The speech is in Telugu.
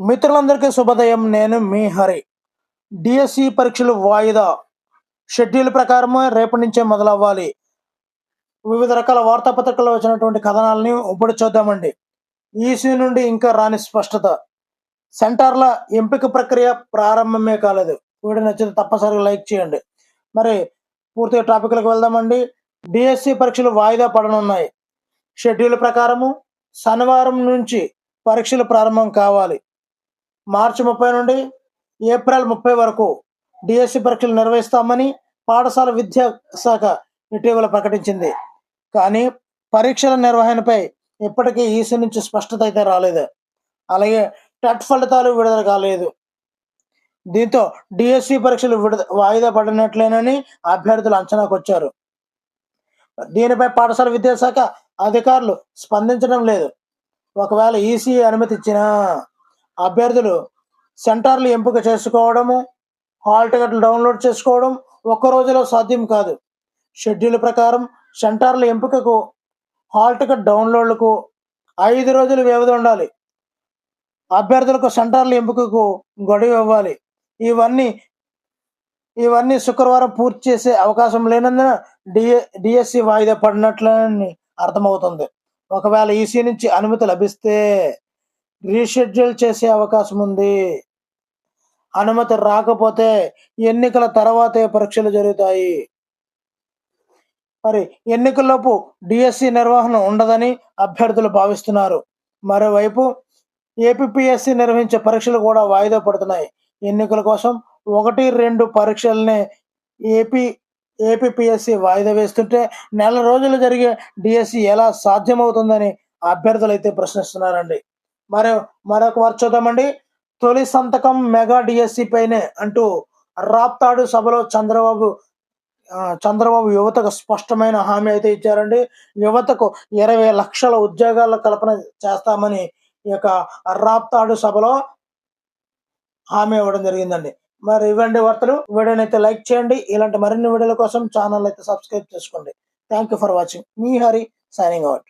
మిత్రులందరికీ శుభోదయం. నేను మీ హరి. డిఎస్సి పరీక్షలు వాయిదా షెడ్యూల్ ప్రకారం రేపటి నుంచే మొదలవ్వాలి. వివిధ రకాల వార్తాపత్రికల్లో వచ్చినటువంటి కథనాలని ఇప్పుడు చూద్దామండి. ఈసీ నుండి ఇంకా రాని స్పష్టత. సెంటర్ల ఎంపిక ప్రక్రియ ప్రారంభమే కాలేదు. వీడియో నచ్చితే తప్పనిసరిగా లైక్ చేయండి. మరి పూర్తిగా టాపిక్లకు వెళ్దామండి. డిఎస్సి పరీక్షలు వాయిదా పడనున్నాయి. షెడ్యూల్ ప్రకారము శనివారం నుంచి పరీక్షలు ప్రారంభం కావాలి. మార్చి ముప్పై నుండి ఏప్రిల్ ముప్పై వరకు డిఎస్సి పరీక్షలు నిర్వహిస్తామని పాఠశాల విద్యా శాఖ ఇటీవల ప్రకటించింది. కానీ పరీక్షల నిర్వహణపై ఇప్పటికీ ఈసీ నుంచి స్పష్టత అయితే రాలేదు. అలాగే టెట్ ఫలితాలు విడుదల కాలేదు. దీంతో డిఎస్సి పరీక్షలు విడుద వాయిదా పడినట్లేనని అభ్యర్థులు అంచనాకు వచ్చారు. దీనిపై పాఠశాల విద్యాశాఖ అధికారులు స్పందించడం లేదు. ఒకవేళ ఈసీ అనుమతి ఇచ్చినా అభ్యర్థులు సెంటర్లు ఎంపిక చేసుకోవడము హాల్ టికెట్లు డౌన్లోడ్ చేసుకోవడం ఒక్క రోజులో సాధ్యం కాదు. షెడ్యూల్ ప్రకారం సెంటర్ల ఎంపికకు హాల్ టికెట్ డౌన్లోడ్లకు ఐదు రోజులు వ్యవధి ఉండాలి. అభ్యర్థులకు సెంటర్ల ఎంపికకు గడువు ఇవ్వాలి. ఇవన్నీ ఇవన్నీ శుక్రవారం పూర్తి చేసే అవకాశం లేనందున డిఏ డిఎస్సి వాయిదా పడినట్లని అర్థమవుతుంది. ఒకవేళ ఈసీ నుంచి అనుమతి లభిస్తే రీషెడ్యూల్ చేసే అవకాశం ఉంది. అనుమతి రాకపోతే ఎన్నికల తర్వాతే పరీక్షలు జరుగుతాయి. మరి ఎన్నికల్లోపు డిఎస్సి నిర్వహణ ఉండదని అభ్యర్థులు భావిస్తున్నారు. మరోవైపు ఏపీఎస్సి నిర్వహించే పరీక్షలు కూడా వాయిదా పడుతున్నాయి. ఎన్నికల కోసం ఒకటి రెండు పరీక్షలనే ఏపీ ఏపీఎస్సి వాయిదా వేస్తుంటే నెల రోజులు జరిగే డిఎస్సి ఎలా సాధ్యమవుతుందని అభ్యర్థులు అయితే ప్రశ్నిస్తున్నారండి. మరి మరొక వారు చూద్దామండి. తొలి సంతకం మెగా డిఎస్సి పైనే అంటూ రాప్తాడు సభలో చంద్రబాబు చంద్రబాబు యువతకు స్పష్టమైన హామీ అయితే ఇచ్చారండి. యువతకు ఇరవై లక్షల ఉద్యోగాల కల్పన చేస్తామని ఈ యొక్క రాప్తాడు సభలో హామీ ఇవ్వడం జరిగిందండి. మరి ఇవ్వండి వార్తలు. వీడియోని అయితే లైక్ చేయండి. ఇలాంటి మరిన్ని వీడియోల కోసం ఛానల్ అయితే సబ్స్క్రైబ్ చేసుకోండి. Thank you for watching. Me Hari signing out.